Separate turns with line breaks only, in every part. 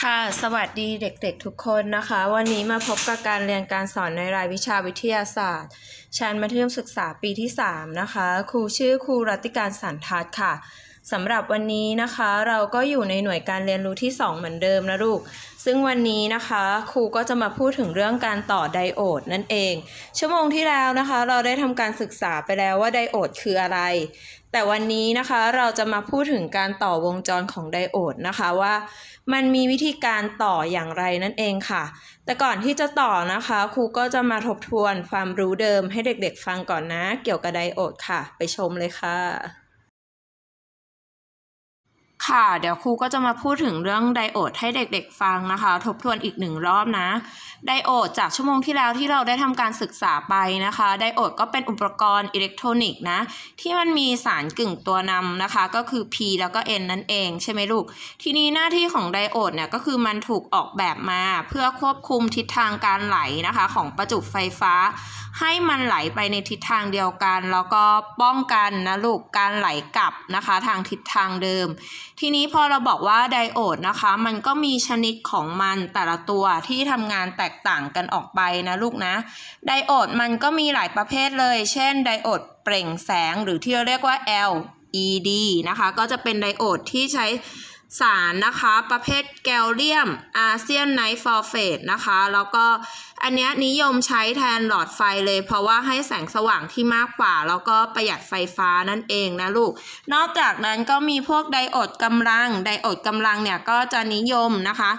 ค่ะ สวัสดีเด็กๆทุกคนนะคะ วันนี้มาพบกับการเรียนการสอนในรายวิชาวิทยาศาสตร์ ชั้นมัธยมศึกษาปีที่ 3 นะคะ ครูชื่อครูรัติการสันทัศน์ค่ะสำหรับวันนี้นะคะ เราก็อยู่ในหน่วยการเรียนรู้ที่ 2 เหมือนเดิมนะลูก ซึ่งวันนี้นะคะครูก็จะมาพูดถึงเรื่องการต่อไดโอดนั่นเอง ชั่วโมงที่แล้วนะคะ เราได้ทำการศึกษาไปแล้วว่าไดโอดคืออะไร แต่วันนี้นะคะเราจะมาพูดถึงการต่อวงจรของไดโอดนะคะว่ามันมีวิธีการต่ออย่างไรนั่นเองค่ะ แต่ก่อนที่จะต่อนะคะครูก็จะมาทบทวนความรู้เดิมให้เด็กๆฟังก่อนนะ เกี่ยวกับไดโอดค่ะ ไปชมเลยค่ะ ค่ะเดี๋ยวครูก็จะมาพูดถึงเรื่องไดโอดให้เด็กๆฟังนะคะ ทบทวนอีกหนึ่งรอบนะ ไดโอดจากชั่วโมงที่แล้วที่เราได้ทำการศึกษาไปนะคะ ไดโอดก็เป็นอุปกรณ์อิเล็กทรอนิกส์นะ ที่มันมีสารกึ่งตัวนำนะคะ ก็คือ P แล้วก็ N นั่นเองใช่ไหมลูก ทีนี้หน้าที่ของไดโอดเนี่ยก็คือมันถูกออกแบบมาเพื่อควบคุมทิศทางการไหลนะคะ ของประจุไฟฟ้า ให้มันไหลไปในทิศทางเดียวกัน แล้วก็ป้องกันนะลูกการไหลกลับนะคะทางทิศทางเดิม ทีนี้พอเราบอกว่าไดโอดนะคะ มันก็มีชนิดของมันแต่ละตัวที่ทำงานแตกต่างกันออกไปนะลูกนะ ไดโอดมันก็มีหลายประเภทเลย เช่นไดโอดเปล่งแสงหรือที่เราเรียกว่า LED นะคะ ก็จะเป็นไดโอดที่ใช้ สารนะคะ ประเภทแกลเลียมอาเซียนไนท์ฟอร์เฟตนะคะ แล้วก็อันเนี้ยนิยมใช้แทนหลอดไฟเลย เพราะว่าให้แสงสว่างที่มากกว่า แล้วก็ประหยัดไฟฟ้านั่นเองนะลูก นอกจากนั้นก็มีพวกไดโอดกำลัง ไดโอดกำลังเนี่ยก็จะนิยมนะคะ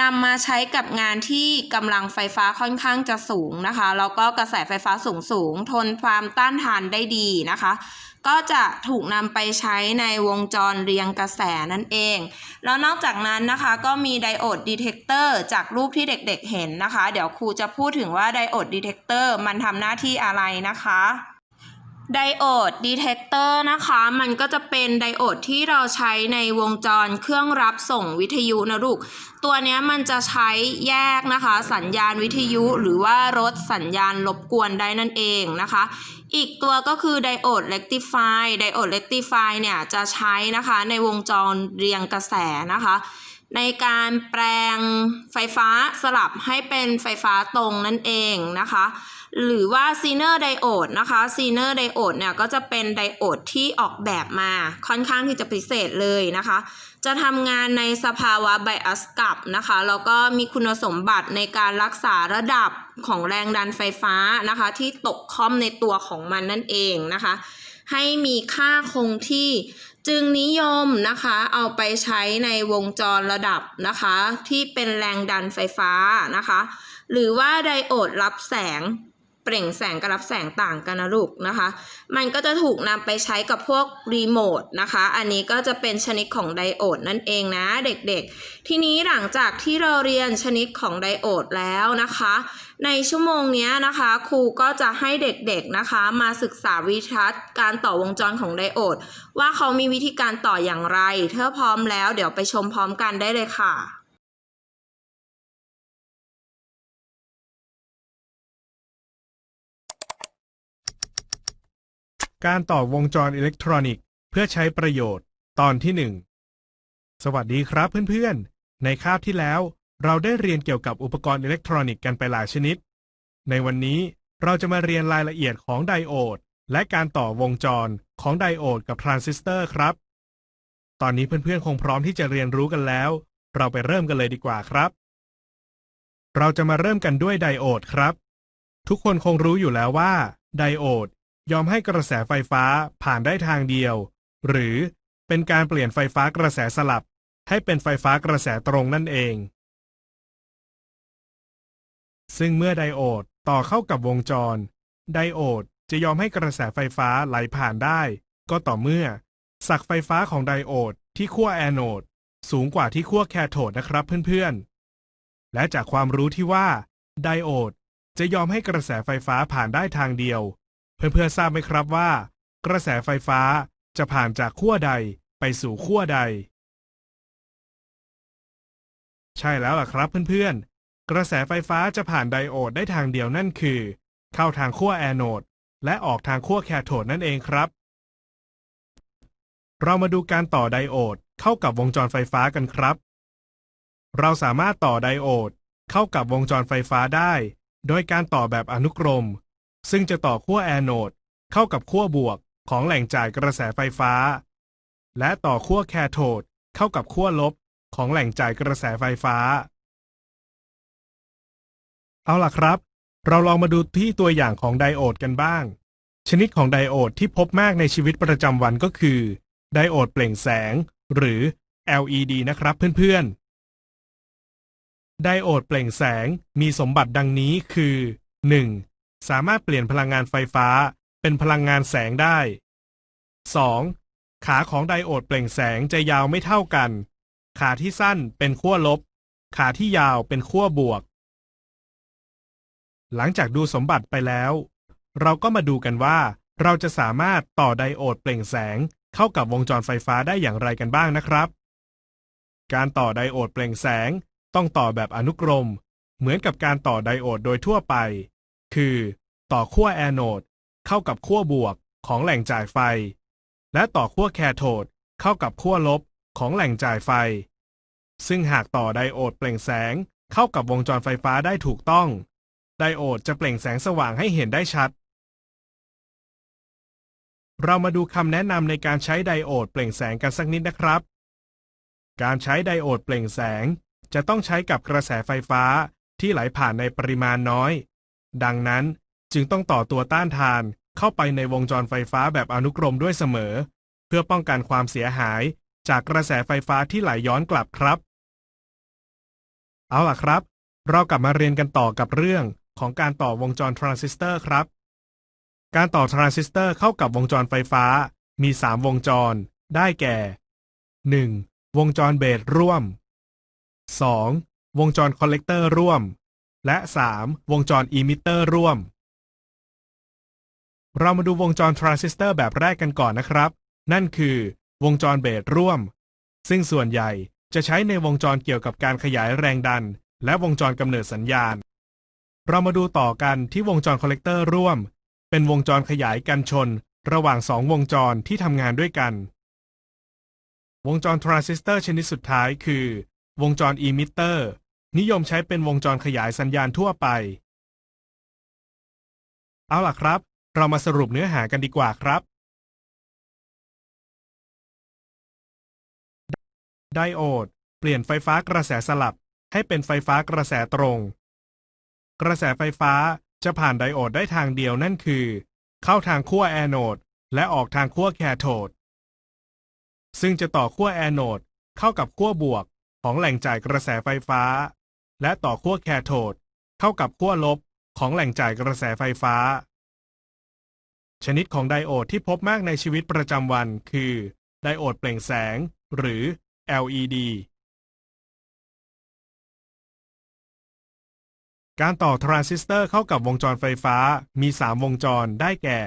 นำมาใช้กับงานที่กำลังไฟฟ้าค่อนข้างจะสูงนะคะ แล้วก็กระแสไฟฟ้าสูงสูงทนความต้านทานได้ดีนะคะ ก็จะถูกนำไปใช้ในวงจรเรียงกระแสนั่นเอง แล้วนอกจากนั้นนะคะก็มีไดโอดดีเทคเตอร์จากรูปที่เด็กๆเห็นนะคะ เดี๋ยวครูจะพูดถึงว่าไดโอดดีเทคเตอร์มันทำหน้าที่อะไรนะคะไดโอดดีเทคเตอร์นะคะ มันก็จะเป็นไดโอดที่เราใช้ในวงจรเครื่องรับส่งวิทยุนะลูก ตัวนี้มันจะใช้แยกนะคะ สัญญาณวิทยุหรือว่าลดสัญญาณรบกวนได้นั่นเองนะคะ อีกตัวก็คือไดโอดเ e กติฟายไดโอดเ e กติฟายเนี่ยจะใช้นะคะในวงจรเรียงกระแสนะคะ ในการแปลงไฟฟ้าสลับให้เป็นไฟฟ้าตรงนั่นเองนะคะ หรือว่าซีเนอร์ไดโอดนะคะซีเนอร์ไดโอดเนี่ยก็จะเป็นไดโอดที่ออกแบบมาค่อนข้างที่จะพิเศษเลยนะคะ จะทำงานในสภาวะไบอัสกับนะคะแล้วก็มีคุณสมบัติในการรักษาระดับของแรงดันไฟฟ้านะคะ ที่ตกค่อมในตัวของมันนั่นเองนะคะ ให้มีค่าคงที่จึงนิยมนะคะเอาไปใช้ในวงจรระดับนะคะ ที่เป็นแรงดันไฟฟ้านะคะ หรือว่าไดโอดรับแสง เปล่งแสงกับรับแสงต่างกันนะลูกนะคะ มันก็จะถูกนำไปใช้กับพวกรีโมทนะคะ อันนี้ก็จะเป็นชนิดของไดโอดนั่นเองนะเด็กๆ ทีนี้หลังจากที่เราเรียนชนิดของไดโอดแล้วนะคะ ในชั่วโมงนี้นะคะครูก็จะให้เด็กๆนะคะ มาศึกษาวิทัศน์การต่อวงจรของไดโอดว่าเขามีวิธีการต่ออย่างไรถ้าพร้อมแล้วเดี๋ยวไปชมพร้อมกันได้เลยค่ะ
การต่อวงจรอิเล็กทรอนิกส์เพื่อใช้ประโยชน์ ตอนที่หนึ่งสวัสดีครับเพื่อนๆ ในคาบที่แล้ว เราได้เรียนเกี่ยวกับอุปกรณ์อิเล็กทรอนิกส์กันไปหลายชนิด ในวันนี้เราจะมาเรียนรายละเอียดของไดโอด และการต่อวงจรของไดโอดกับทรานซิสเตอร์ครับ ตอนนี้เพื่อนๆ คงพร้อมที่จะเรียนรู้กันแล้ว เราไปเริ่มกันเลยดีกว่าครับ เราจะมาเริ่มกันด้วยไดโอดครับ ทุกคนคงรู้อยู่แล้วว่าไดโอด ยอมให้กระแสไฟฟ้าผ่านได้ทางเดียว หรือเป็นการเปลี่ยนไฟฟ้ากระแสสลับ ให้เป็นไฟฟ้ากระแสตรงนั่นเอง ซึ่งเมื่อไดโอดต่อเข้ากับวงจร ไดโอดจะยอมให้กระแสไฟฟ้าไหลผ่านได้ ก็ต่อเมื่อศักไฟฟ้าของไดโอดที่ขั้วแอนโอดสูงกว่าที่ขั้วแคโทดนะครับเพื่อนๆ และจากความรู้ที่ว่า ไดโอดจะยอมให้กระแสไฟฟ้าผ่านได้ทางเดียว เพื่อนๆทราบไหมครับว่า กระแสไฟฟ้าจะผ่านจากขั้วใดไปสู่ขั้วใด ใช่แล้วล่ะครับเพื่อนๆ กระแสไฟฟ้าจะผ่านไดโอดได้ทางเดียวนั่นคือ เข้าทางขั้วแอนโอดและออกทางขั้วแคโทดนั่นเองครับ เรามาดูการต่อไดโอดเข้ากับวงจรไฟฟ้ากันครับ เราสามารถต่อไดโอดเข้ากับวงจรไฟฟ้าได้ โดยการต่อแบบอนุกรม ซึ่งจะต่อขั้วแอนโนดเข้ากับขั้วบวกของแหล่งจ่ายกระแสไฟฟ้า และต่อขั้วแคโทดเข้ากับขั้วลบของแหล่งจ่ายกระแสไฟฟ้า เอาล่ะครับ เราลองมาดูที่ตัวอย่างของไดโอดกันบ้าง ชนิดของไดโอดที่พบมากในชีวิตประจำวันก็คือ ไดโอดเปล่งแสง หรือ LED นะครับเพื่อนๆ ไดโอดเปล่งแสงมีสมบัติดังนี้คือ 1. สามารถเปลี่ยนพลังงานไฟฟ้า เป็นพลังงานแสงได้ 2. ขาของไดโอดเปล่งแสงจะยาวไม่เท่ากัน ขาที่สั้นเป็นขั้วลบ ขาที่ยาวเป็นขั้วบวก หลังจากดูสมบัติไปแล้ว เราก็มาดูกันว่า เราจะสามารถต่อไดโอดเปล่งแสงเข้ากับวงจรไฟฟ้าได้อย่างไรกันบ้างนะครับ การต่อไดโอดเปล่งแสงต้องต่อแบบอนุกรม เหมือนกับการต่อไดโอดโดยทั่วไป คือ ต่อขั้วแอนโอดเข้ากับขั้วบวกของแหล่งจ่ายไฟ และต่อขั้วแคโทดเข้ากับขั้วลบของแหล่งจ่ายไฟ ซึ่งหากต่อไดโอดเปล่งแสงเข้ากับวงจรไฟฟ้าได้ถูกต้อง ไดโอดจะเปล่งแสงสว่างให้เห็นได้ชัด เรามาดูคำแนะนำในการใช้ไดโอดเปล่งแสงกันสักนิดนะครับ การใช้ไดโอดเปล่งแสงจะต้องใช้กับกระแสไฟฟ้าที่ไหลผ่านในปริมาณน้อย ดังนั้นจึงต้องต่อตัวต้านทานเข้าไปในวงจรไฟฟ้าแบบอนุกรมด้วยเสมอ เพื่อป้องกันความเสียหาย จากกระแสไฟฟ้าที่ไหลย้อนกลับครับ เอาล่ะครับ เรากลับมาเรียนกันต่อกับเรื่องของการต่อวงจรทรานซิสเตอร์ครับ การต่อทรานซิสเตอร์เข้ากับวงจรไฟฟ้ามี 3 วงจร ได้แก่ 1. วงจรเบสร่วม 2. วงจรคอลเลกเตอร์ร่วม และ 3. วงจรอิมิเตอร์ร่วม เรามาดูวงจรทรานซิสเตอร์แบบแรกกันก่อนนะครับ นั่นคือ วงจรเบสร่วม ซึ่งส่วนใหญ่จะใช้ในวงจรเกี่ยวกับการขยายแรงดัน และวงจรกำเนิดสัญญาณ เรามาดูต่อกันที่วงจรคอลเลกเตอร์ร่วม เป็นวงจรขยายกันชน ระหว่างสองวงจรที่ทำงานด้วยกัน วงจรทรานซิสเตอร์ชนิดสุดท้ายคือ วงจรอิมิเตอร์ นิยมใช้เป็นวงจรขยายสัญญาณทั่วไป เอาล่ะครับ เรามาสรุปเนื้อหากันดีกว่าครับ ไดโอด เปลี่ยนไฟฟ้ากระแสสลับ ให้เป็นไฟฟ้ากระแสตรง กระแสไฟฟ้าจะผ่านไดโอดได้ทางเดียวนั่นคือ เข้าทางขั้วแอนโอด และออกทางขั้วแคโทด ซึ่งจะต่อขั้วแอนโอดเข้ากับขั้วบวกของแหล่งจ่ายกระแสไฟฟ้า และต่อขั้วแคโทดเข้ากับขั้วลบของแหล่งจ่ายกระแสไฟฟ้า ชนิดของไดโอดที่พบมากในชีวิตประจำวันคือ ไดโอดเปล่งแสง หรือ LED การต่อทรานซิสเตอร์เข้ากับวงจรไฟฟ้ามี 3 วงจรได้แก่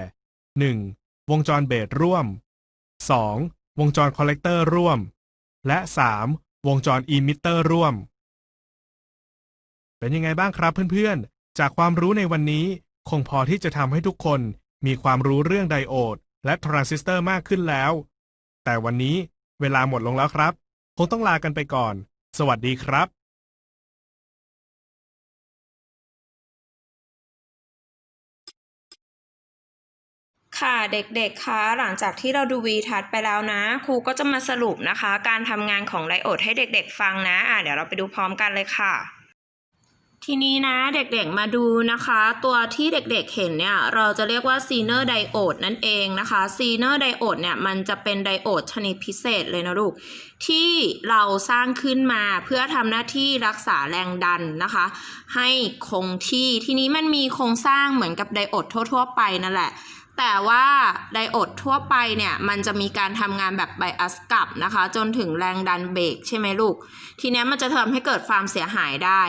1. วงจรเบสร่วม 2. วงจรคอลเลกเตอร์ร่วม และ 3. วงจรอิมิเตอร์ร่วม เป็นยังไงบ้างครับเพื่อนๆ จากความรู้ในวันนี้ คงพอที่จะทำให้ทุกคนมีความรู้เรื่องไดโอด และทรานซิสเตอร์มากขึ้นแล้ว แต่วันนี้เวลาหมดลงแล้วครับ คงต้องลากันไปก่อน สวัสดีครับ
ค่ะเด็กๆ คะหลังจากที่เราดูวีทัศน์ไปแล้วนะ ครูก็จะมาสรุปนะคะ การทำงานของไดโอดให้เด็กๆ ฟังนะอะเดี๋ยวเราไปดูพร้อมกันเลยค่ะ ทีนี้นะเด็กๆมาดูนะคะ ตัวที่เด็กๆเห็นเนี่ย เราจะเรียกว่าซีเนอร์ไดโอดนั่นเองนะคะซีเนอร์ไดโอดเนี่ย มันจะเป็นไดโอดชนิดพิเศษเลยนะลูก ที่เราสร้างขึ้นมาเพื่อทำหน้าที่รักษาแรงดันนะคะ ให้คงที่ทีนี้มันมีโครงสร้างเหมือนกับไดโอดทั่ว ๆ ไปนั่นแหละแต่ว่าไดโอดทั่วไปเนี่ย มันจะมีการทำงานแบบไบอัสกลับนะคะ จนถึงแรงดันเบรกใช่ไหมลูก ทีนี้มันจะทำให้เกิดความเสียหายได้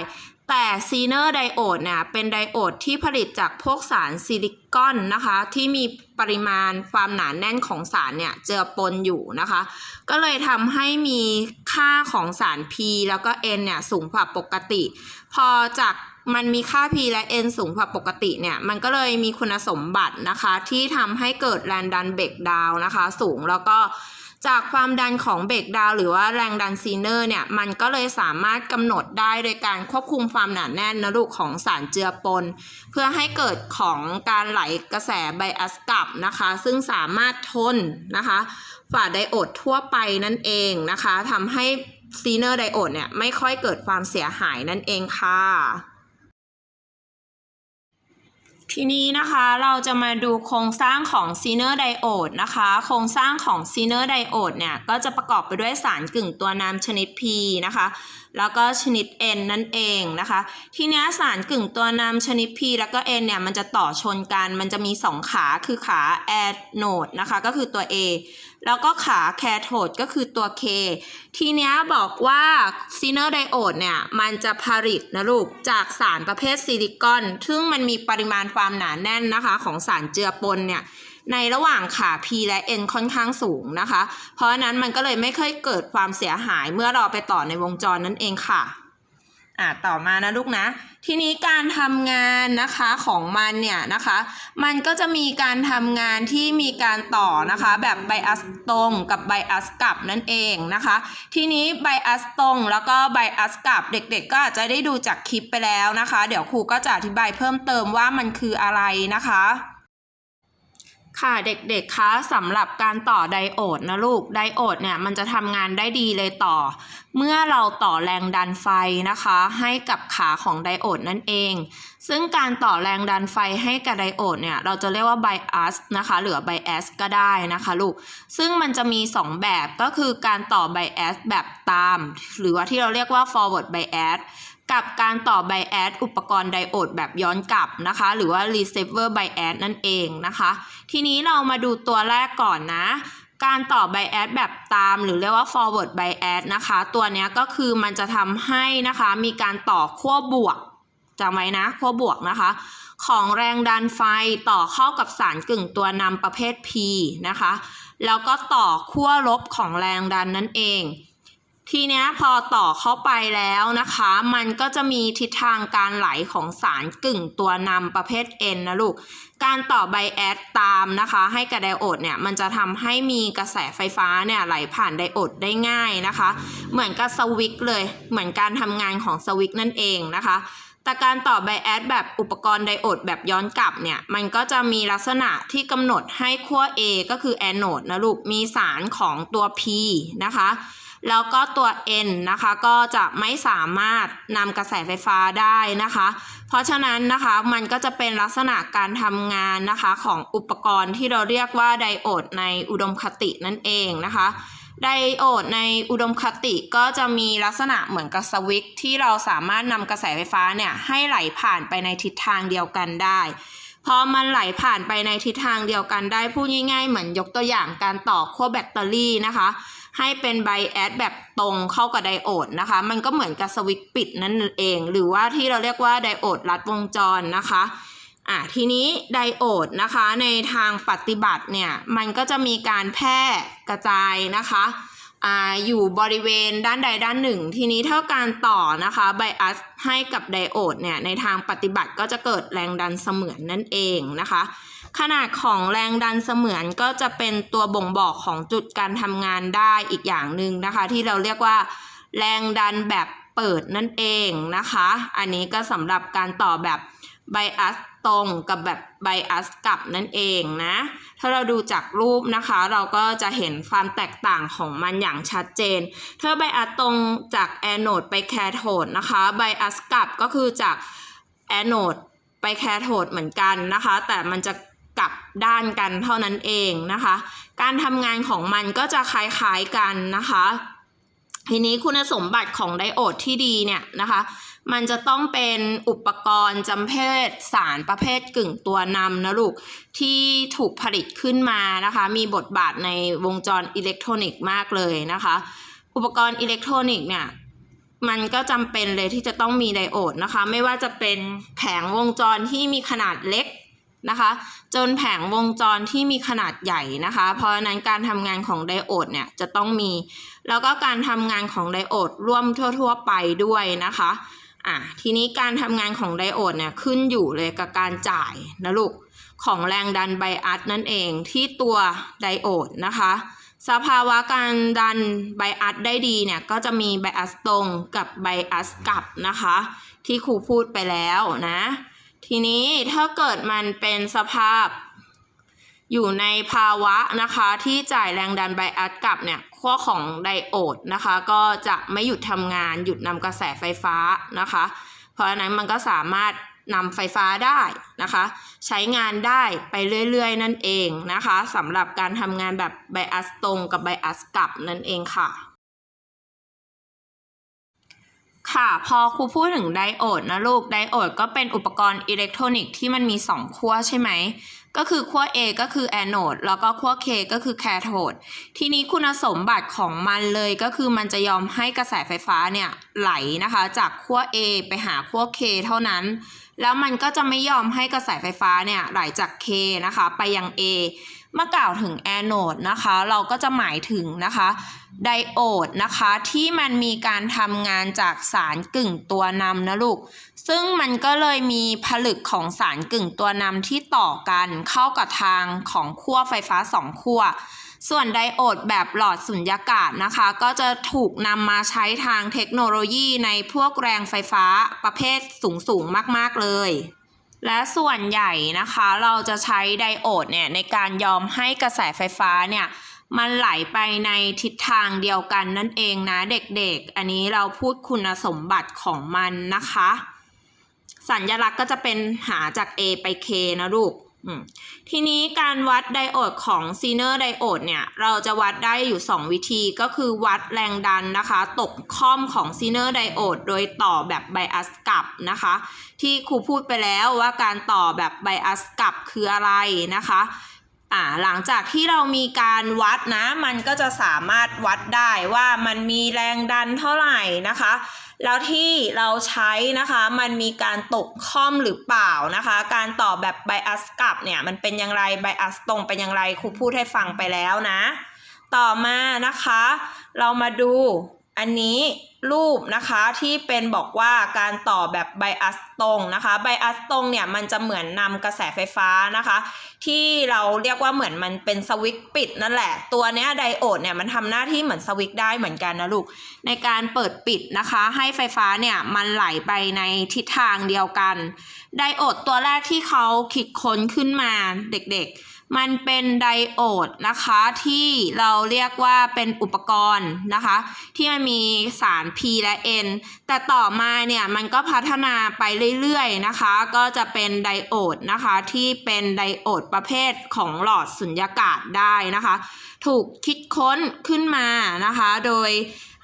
แต่ซีเนอร์ไดโอดเนี่ยเป็นไดโอดที่ผลิตจากพวกสารซิลิคอนนะคะ ที่มีปริมาณความหนาแน่นของสารเนี่ยเจือปนอยู่นะคะ ก็เลยทำให้มีค่าของสาร P แล้วก็ N เนี่ยสูงกว่าปกติ พอจากมันมีค่า P และ N สูงกว่าปกติเนี่ย มันก็เลยมีคุณสมบัตินะคะ ที่ทำให้เกิดแรงดันเบรกดาวนะคะ สูงแล้วก็ จากความดันของเบรกดาวหรือว่าแรงดันซีเนอร์เนี่ยมันก็เลยสามารถกำหนดได้โดยการควบคุมความหนาแน่นนะลูกของสารเจือปน เพื่อให้เกิดของการไหลกระแสไบอัสกลับนะคะ ซึ่งสามารถทนนะคะฝาไดโอดทั่วไปนั่นเองนะคะทำให้ซีเนอร์ไดโอดเนี่ยไม่ค่อยเกิดความเสียหายนั่นเองค่ะ ทีนี้นะคะเราจะมาดูโครงสร้างของซีเนอร์ไดโอดนะคะ โครงสร้างของซีเนอร์ไดโอดเนี่ย ก็จะประกอบไปด้วยสารกึ่งตัวนำชนิด P นะคะแล้วก็ชนิด N นั่นเองนะคะ ทีนี้สารกึ่งตัวนำชนิด P แล้วก็ N เนี่ยมันจะต่อชนกัน มันจะมี 2 ขาคือขาแอดโนดนะคะก็คือตัว A แล้วก็ขาแคโทดก็คือตัว K ทีนี้บอกว่าซีเนอร์ไดโอดเนี่ยมันจะผลิตนะลูกจากสารประเภทซิลิคอน ซึ่งมันมีปริมาณความหนาแน่นนะคะของสารเจือปนเนี่ย ในระหว่างขา P และ N ค่อนข้างสูงนะคะ เพราะนั้นมันก็เลยไม่ค่อยเกิดความเสียหายเมื่อเราไปต่อในวงจรนั่นเองค่ะอะต่อมานะลูกนะ ทีนี้การทำงานนะคะของมันเนี่ยนะคะ มันก็จะมีการทำงานที่มีการต่อนะคะแบบไบอัสตรงกับไบอัสกลับนั่นเองนะคะ ทีนี้ไบอัสตรงแล้วก็ไบอัสกลับเด็กๆ ก็อาจจะได้ดูจากคลิปไปแล้วนะคะ เดี๋ยวครูก็จะอธิบายเพิ่มเติมว่ามันคืออะไรนะคะ ค่ะเด็กๆ คะสำหรับการต่อไดโอดนะลูกไดโอดเนี่ยมันจะทำงานได้ดีเลยต่อ เมื่อเราต่อแรงดันไฟนะคะ ให้กับขาของไดโอดนั่นเอง ซึ่งการต่อแรงดันไฟให้กับไดโอดเนี่ยเราจะเรียกว่าไบอัสนะคะหรือไบแอสก็ได้นะคะลูกซึ่งมันจะมี 2 แบบก็คือการต่อไบแอสแบบตาม หรือว่าที่เราเรียกว่า forward bias กับการต่อไบแอสอุปกรณ์ไดโอดแบบย้อนกลับนะคะ หรือว่า receiver bias นั่นเองนะคะ ทีนี้เรามาดูตัวแรกก่อนนะการต่อ bias แบบตามหรือเรียกว่า forward bias นะคะ ตัวนี้ก็คือมันจะทำให้นะคะ มีการต่อขั้วบวกจำไว้นะขั้วบวกนะคะ ของแรงดันไฟต่อเข้ากับสารกึ่งตัวนำประเภท P นะคะ แล้วก็ต่อขั้วลบของแรงดันนั่นเอง ทีเนี้ยพอต่อเข้าไปแล้วนะคะ มันก็จะมีทิศทางการไหลของสารกึ่งตัวนำประเภท N นะลูก การต่อไบแอดตามนะคะ ให้กับไดโอดเนี่ย มันจะทำให้มีกระแสไฟฟ้าเนี่ยไหลผ่านไดโอดได้ง่ายนะคะ เหมือนกับสวิตช์เลย เหมือนการทำงานของสวิตช์นั่นเองนะคะแต่การต่อไบแอดแบบอุปกรณ์ไดโอดแบบย้อนกลับเนี่ย มันก็จะมีลักษณะที่กำหนดให้ขั้ว A ก็คือแอนโนดนะลูก มีสารของตัว P นะคะ แล้วก็ตัว N นะคะก็จะไม่สามารถนำกระแสไฟฟ้าได้นะคะ เพราะฉะนั้นนะคะมันก็จะเป็นลักษณะการทำงานนะคะของอุปกรณ์ที่เราเรียกว่าไดโอดในอุดมคตินั่นเองนะคะไดโอดในอุดมคติก็จะมีลักษณะเหมือนกับสวิตช์ที่เราสามารถนำกระแสไฟฟ้าเนี่ยให้ไหลผ่านไปในทิศทางเดียวกันได้พอมันไหลผ่านไปในทิศทางเดียวกันได้พูดง่ายๆ เหมือนยกตัวอย่างการต่อขั้วแบตเตอรี่นะคะ ให้เป็นไบแอดแบบตรงเข้ากับไดโอดนะคะ มันก็เหมือนกับสวิตปิดนั่นเอง หรือว่าที่เราเรียกว่าไดโอดลัดวงจรนะคะอะทีนี้ไดโอดนะคะในทางปฏิบัติเนี่ยมันก็จะมีการแพร่กระจายนะคะอ่าอยู่บริเวณด้านใดด้านหนึ่ง ทีนี้เท่าการต่อนะคะไบอัสให้กับไดโอดเนี่ยในทางปฏิบัติก็จะเกิดแรงดันเสมือนนั่นเองนะคะ ขนาดของแรงดันเสมือนก็จะเป็นตัวบ่งบอกของจุดการทำงานได้อีกอย่างหนึ่งนะคะ ที่เราเรียกว่า แรงดันแบบเปิดนั่นเองนะคะ อันนี้ก็สำหรับการต่อแบบไบอัสตรงกับแบบไบอัสกลับนั่นเองนะ ถ้าเราดูจากรูปนะคะ เราก็จะเห็นความแตกต่างของมันอย่างชัดเจน ถ้าไบอัสตรงจากแอนโนดไปแคโทดนะคะไบอัสกลับก็คือจากแอนโนดไปแคโทดเหมือนกันนะคะ แต่มันจะ กลับด้านกันเท่านั้นเองนะคะ การทำงานของมันก็จะคล้ายๆกันนะคะทีนี้คุณสมบัติของไดโอดที่ดีเนี่ยนะคะ มันจะต้องเป็นอุปกรณ์จำเพศสารประเภทกึ่งตัวนำนะลูก ที่ถูกผลิตขึ้นมานะคะ มีบทบาทในวงจรอิเล็กทรอนิกส์มากเลยนะคะ อุปกรณ์อิเล็กทรอนิกส์เนี่ย มันก็จำเป็นเลยที่จะต้องมีไดโอดนะคะ ไม่ว่าจะเป็นแผงวงจรที่มีขนาดเล็ก นะคะ จนแผงวงจรที่มีขนาดใหญ่นะคะ เพราะฉะนั้นการทำงานของไดโอดเนี่ยจะต้องมี แล้วก็การทำงานของไดโอดร่วมทั่ว ๆ ไปด้วยนะคะอะทีนี้การทำงานของไดโอดเนี่ยขึ้นอยู่เลยกับการจ่ายนะลูกของแรงดันไบอัสนั่นเองที่ตัวไดโอดนะคะ สภาวะการดันไบอัสได้ดีเนี่ยก็จะมีไบอัสตรงกับไบอัสกลับนะคะ ที่ครูพูดไปแล้วนะ ทีนี้ถ้าเกิดมันเป็นสภาพ อยู่ในภาวะนะคะที่จ่ายแรงดันไบอัสกลับเนี่ยขั้วของไดโอดนะคะ ก็จะไม่หยุดทำงานหยุดนำกระแสไฟฟ้านะคะ เพราะฉะนั้นมันก็สามารถนำไฟฟ้าได้นะคะ ใช้งานได้ไปเรื่อยๆ นั่นเองนะคะสำหรับการทำงานแบบไบอัสตรงกับไบอัสกลับนั่นเองค่ะ ค่ะพอครูพูดถึงไดโอดนะลูกไดโอดก็เป็นอุปกรณ์อิเล็กทรอนิกส์ที่มันมี 2 ขั้วใช่ไหม ก็คือขั้ว A ก็คือแอนโอดแล้วก็ขั้ว K ก็คือแคโทดทีนี้คุณสมบัติของมันเลยก็คือมันจะยอมให้กระแสไฟฟ้าเนี่ยไหลนะคะ จากขั้ว A ไปหาขั้ว K เท่านั้น แล้วมันก็จะไม่ยอมให้กระแสไฟฟ้าเนี่ยไหลจาก K นะคะไปยัง A เมื่อกล่าวถึงแอนโอดนะคะ เราก็จะหมายถึงนะคะไดโอดนะคะที่มันมีการทำงานจากสารกึ่งตัวนำนะลูก ซึ่งมันก็เลยมีผลึกของสารกึ่งตัวนำที่ต่อกันเข้ากับทางของขั้วไฟฟ้าสองขั้ว ส่วนไดโอดแบบหลอดสุญญากาศนะคะ ก็จะถูกนำมาใช้ทางเทคโนโลยีในพวกแรงไฟฟ้าประเภทสูงๆมาก ๆ เลย และส่วนใหญ่นะคะเราจะใช้ไดโอดเนี่ยในการยอมให้กระแสไฟฟ้าเนี่ยมันไหลไปในทิศทางเดียวกันนั่นเองนะเด็กๆ อันนี้เราพูดคุณสมบัติของมันนะคะ สัญลักษณ์ก็จะเป็นหาจาก A ไป K นะลูก ทีนี้การวัดไดโอดของซีเนอร์ไดโอดเนี่ย เราจะวัดได้อยู่ 2 วิธีก็คือวัดแรงดันนะคะ ตกค่อมของซีเนอร์ไดโอดโดยต่อแบบไบอัสกลับนะคะ ที่ครูพูดไปแล้วว่าการต่อแบบไบอัสกลับคืออะไรนะคะอ่าหลังจากที่เรามีการวัดนะ มันก็จะสามารถวัดได้ว่ามันมีแรงดันเท่าไหร่นะคะ แล้วที่เราใช้นะคะมันมีการตกค่อมหรือเปล่านะคะ การตอบแบบไบอัสกลับเนี่ยมันเป็นอย่างไรไบอัสตรงเป็นอย่างไรครูพูดให้ฟังไปแล้วนะ ต่อมานะคะ เรามาดู อันนี้รูปนะคะที่เป็นบอกว่าการต่อแบบไบอัสตรงนะคะไบอัสตรงเนี่ยมันจะเหมือนนำกระแสไฟฟ้านะคะ ที่เราเรียกว่าเหมือนมันเป็นสวิตช์ปิดนั่นแหละ ตัวเนี้ยไดโอดเนี่ยมันทำหน้าที่เหมือนสวิตช์ได้เหมือนกันนะลูก ในการเปิดปิดนะคะ ให้ไฟฟ้าเนี่ยมันไหลไปในทิศทางเดียวกัน ไดโอดตัวแรกที่เขาคิดค้นขึ้นมาเด็กๆ มันเป็นไดโอดนะคะที่เราเรียกว่าเป็นอุปกรณ์นะคะ ที่มันมีสาร P และ N แต่ต่อมาเนี่ยมันก็พัฒนาไปเรื่อยๆนะคะ ก็จะเป็นไดโอดนะคะที่เป็นไดโอดประเภทของหลอดสุญญากาศได้นะคะ ถูกคิดค้นขึ้นมานะคะ โดย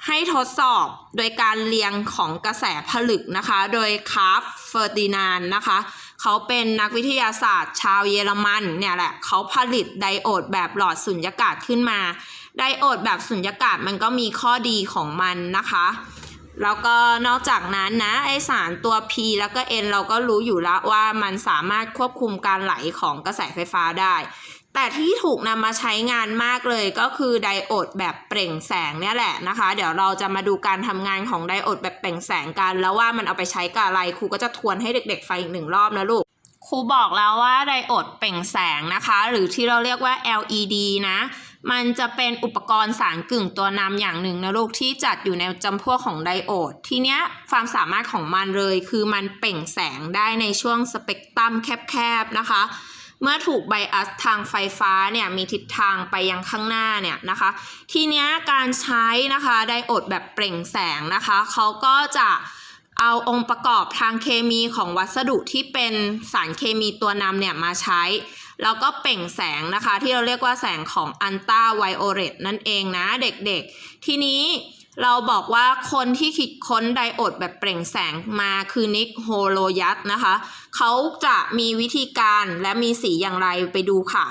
ให้ทดสอบโดยการเรียงของกระแสผลึกนะคะ โดยคาร์ฟเฟอร์ดินานนะคะ เขาเป็นนักวิทยาศาสตร์ ชาวเยอรมันเนี่ยแหละเขาผลิตไดโอดแบบหลอดสุญญากาศขึ้นมา ไดโอดแบบสุญญากาศมันก็มีข้อดีของมันนะคะแล้วก็นอกจากนั้นนะไอสารตัว P แล้วก็ N เราก็รู้อยู่แล้วว่ามันสามารถควบคุมการไหลของกระแสไฟฟ้าได้ แต่ที่ถูกนำมาใช้งานมากเลยก็คือไดโอดแบบเปล่งแสงเนี่ยแหละนะคะ เดี๋ยวเราจะมาดูการทำงานของไดโอดแบบเปล่งแสงกัน แล้วว่ามันเอาไปใช้กับอะไรครูก็จะทวนให้เด็กๆฟังอีกหนึ่งรอบนะลูกครูบอกแล้วว่าไดโอดเปล่งแสงนะคะ หรือที่เราเรียกว่า LED นะ มันจะเป็นอุปกรณ์สารกึ่งตัวนำอย่างหนึ่งนะลูกที่จัดอยู่ในจำพวกของไดโอด ทีเนี้ยความสามารถของมันเลยคือมันเปล่งแสงได้ในช่วงสเปกตรัมแคบๆนะคะ เมื่อถูกไบอัสทางไฟฟ้าเนี่ยมีทิศทางไปยังข้างหน้าเนี่ยนะคะ ทีนี้การใช้นะคะไดโอดแบบเปล่งแสงนะคะเขาก็จะเอาองค์ประกอบทางเคมีของวัสดุที่เป็นสารเคมีตัวนำเนี่ยมาใช้ แล้วก็เปล่งแสงนะคะ ที่เราเรียกว่าแสงของอันต้าไวโอเลตนั่นเองนะเด็กๆ ทีนี้ เราบอกว่าคนที่คิดค้นไดโอดแบบเปล่งแสงมาคือนิกโฮโลยัตนะคะ เขาจะมีวิธีการและมีสีอย่างไรไปดูค่ะ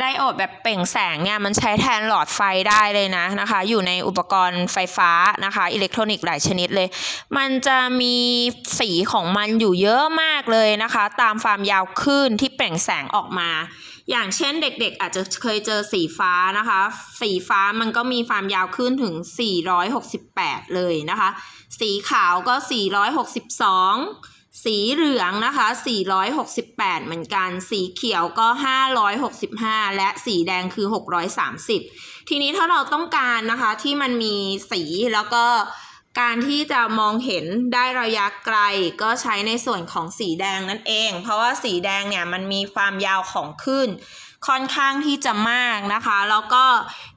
ไดโอดแบบเปล่งแสงเนี่ยมันใช้แทนหลอดไฟได้เลยนะนะคะ อยู่ในอุปกรณ์ไฟฟ้านะคะ อิเล็กทรอนิกส์หลายชนิดเลย มันจะมีสีของมันอยู่เยอะมากเลยนะคะ ตามความยาวคลื่นที่เปล่งแสงออกมา อย่างเช่นเด็กๆ อาจจะเคยเจอสีฟ้านะคะ สีฟ้ามันก็มีความยาวคลื่นถึง 468 เลยนะคะ สีขาวก็ 462 สีเหลืองนะคะ 468 เหมือนกัน สีเขียวก็ 565 และสีแดงคือ 630 ทีนี้ถ้าเราต้องการนะคะที่มันมีสีแล้วก็การที่จะมองเห็นได้ระยะไกลก็ใช้ในส่วนของสีแดงนั่นเอง เพราะว่าสีแดงเนี่ยมันมีความยาวของคลื่นค่อนข้างที่จะมากนะคะ แล้วก็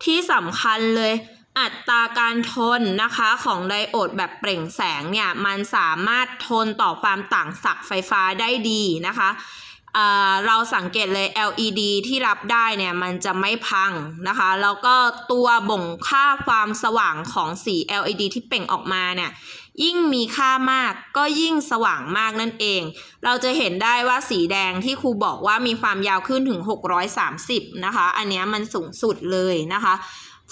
ที่สำคัญเลย อัตราการทนนะคะของไดโอดแบบเปล่งแสงเนี่ยมันสามารถทนต่อความต่างศักย์ไฟฟ้าได้ดีนะคะเอ่อเราสังเกตเลย LED ที่รับได้เนี่ยมันจะไม่พังนะคะ แล้วก็ตัวบ่งค่าความสว่างของสี LED ที่เปล่งออกมาเนี่ยยิ่งมีค่ามากก็ยิ่งสว่างมากนั่นเอง เราจะเห็นได้ว่าสีแดงที่ครูบอกว่ามีความยาวขึ้นถึง 630 นะคะ อันนี้มันสูงสุดเลยนะคะ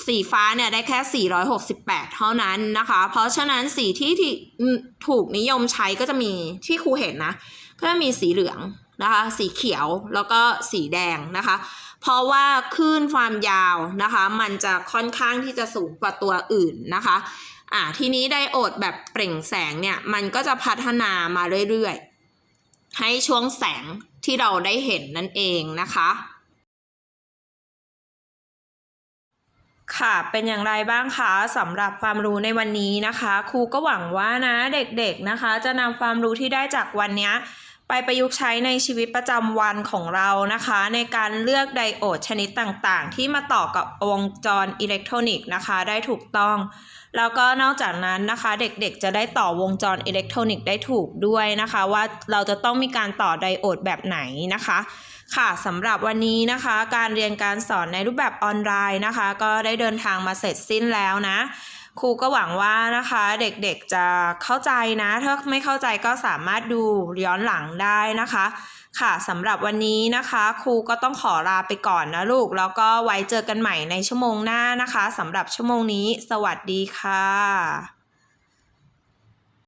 สีฟ้าเนี่ยได้แค่ 468 เท่านั้นนะคะ เพราะฉะนั้นสีที่ที่ถูกนิยมใช้ก็จะมีที่ครูเห็นนะ ก็จะมีสีเหลืองนะคะ สีเขียวแล้วก็สีแดงนะคะ เพราะว่าคลื่นความยาวนะคะ มันจะค่อนข้างที่จะสูงกว่าตัวอื่นนะคะอ่าทีนี้ไดโอดแบบเปล่งแสงเนี่ย มันก็จะพัฒนามาเรื่อยๆ ให้ช่วงแสงที่เราได้เห็นนั่นเองนะคะ ค่ะ เป็นอย่างไรบ้างคะสำหรับความรู้ในวันนี้นะคะ ครูก็หวังว่านะเด็กๆนะคะ จะนำความรู้ที่ได้จากวันนี้ไปประยุกต์ใช้ในชีวิตประจำวันของเรานะคะ ในการเลือกไดโอดชนิดต่างๆ ที่มาต่อกับวงจรอิเล็กทรอนิกส์นะคะได้ถูกต้อง แล้วก็นอกจากนั้นนะคะ เด็กๆจะได้ต่อวงจรอิเล็กทรอนิกส์ได้ถูกด้วยนะคะ ว่าเราจะต้องมีการต่อไดโอดแบบไหนนะคะ ค่ะสำหรับวันนี้นะคะ การเรียนการสอนในรูปแบบออนไลน์นะคะ ก็ได้เดินทางมาเสร็จสิ้นแล้วนะครูก็หวังว่านะคะเด็กๆจะเข้าใจนะ ถ้าไม่เข้าใจก็สามารถดูย้อนหลังได้นะคะ ค่ะสำหรับวันนี้นะคะครูก็ต้องขอลาไปก่อนนะลูก แล้วก็ไว้เจอกันใหม่ในชั่วโมงหน้านะคะสำหรับชั่วโมงนี้ สวัสดีค่ะ